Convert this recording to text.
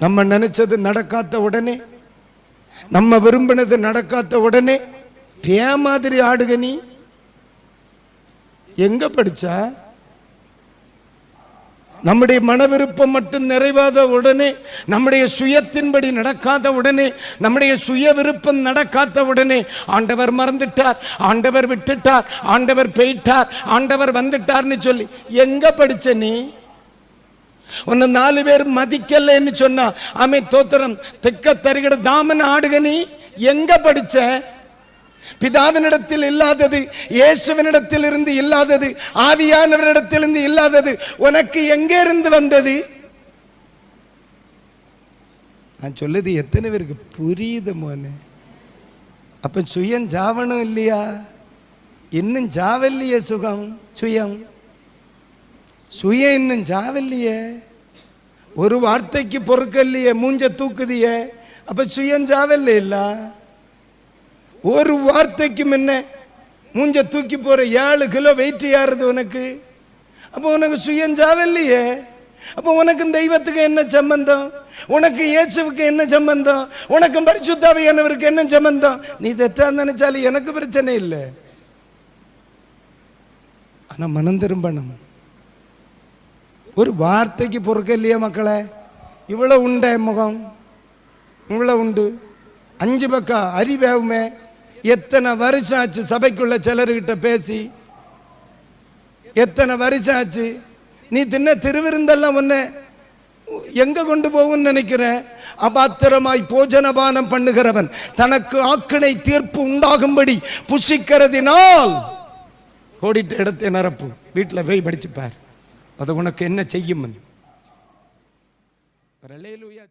நம்ம நினைச்சது நடக்காத உடனே நம்ம விரும்பினது நடக்காத உடனே பே மாதிரி ஆடுக நீ? எங்க படிச்சா? நம்முடைய மன விருப்பம் மட்டும் நிறைவாத உடனே நம்முடைய சுயத்தின்படி நடக்காத உடனே நம்முடைய சுய விருப்பம் நடக்காத உடனே ஆண்டவர் மறந்துட்டார் ஆண்டவர் விட்டுட்டார் ஆண்டவர் போயிட்டார் ஆண்டவர் வந்துட்டார்னு சொல்லி எங்க படிச்ச நீ? உன்னை நாலு பேர் மதிக்கலைன்னு சொன்னா ஆமே தோத்திரம் தெக்க தருகிற தாமன் ஆடுகனி எங்க படிச்ச? பிதாவினிடத்தில் இல்லாதது இயேசுவினிடத்தில் இருந்து இல்லாதது ஆவியானவரிடத்திலிருந்து இல்லாதது உனக்கு எங்கே இருந்து வந்தது? நான் சொல்லுது எத்தனை பேருக்கு புரியுது மோனு. அப்ப சுயம் ஜாவனும் இல்லையா? இன்னும் ஜாவல்லையே சுகம் சுயம். சுயம் இன்னும் ஜாவல்லையே ஒரு வார்த்தைக்கு பொறுக்கல்லையே மூஞ்ச தூக்குதியே. அப்ப சுயம் ஜாவல்ல இல்ல ஒரு வார்த்தைக்கு முன்ன மூஞ்ச தூக்கி போற ஏழு கிலோ வெயிட் ஏறுது உனக்கு? அப்போ உனக்கு சுயம் ஜாவல்லையே அப்போ உனக்கும் தெய்வத்துக்கு என்ன சம்பந்தம்? உனக்கு இயேசுவுக்கு என்ன சம்பந்தம்? உனக்கும் பரிசுத்தாவியானவருக்கு என்ன சம்பந்தம்? நீ தெற்றா நினைச்சாலும் எனக்கு பிரச்சனை இல்லை. ஆனா மனம் திரும்பணும். ஒரு வார்த்தைக்கு பொறுக்க இல்லையா மக்களே. இவ்வளோ உண்டே முகம். இவ்வளோ உண்டு. அஞ்சு பக்கம் அறிவேவுமே. எத்தனை வருஷம் ஆச்சு சபைக்குள்ள சிலர்கிட்ட பேசி. எத்தனை வருஷம் ஆச்சு நீ தின்ன திருவிருந்தெல்லாம் ஒன்று எங்க கொண்டு போகும்னு நினைக்கிறேன்? அபாத்திரமாய் போஜனபானம் பண்ணுகிறவன். தனக்கு ஆக்கினை தீர்ப்பு உண்டாகும்படி புசிக்கிறதினால் கோடிட்ட இடத்தை நிரப்பு வீட்டில் போய் படிச்சுப்பார். அது உனக்கு என்ன செய்யும் ஒரு அல்லேலூயா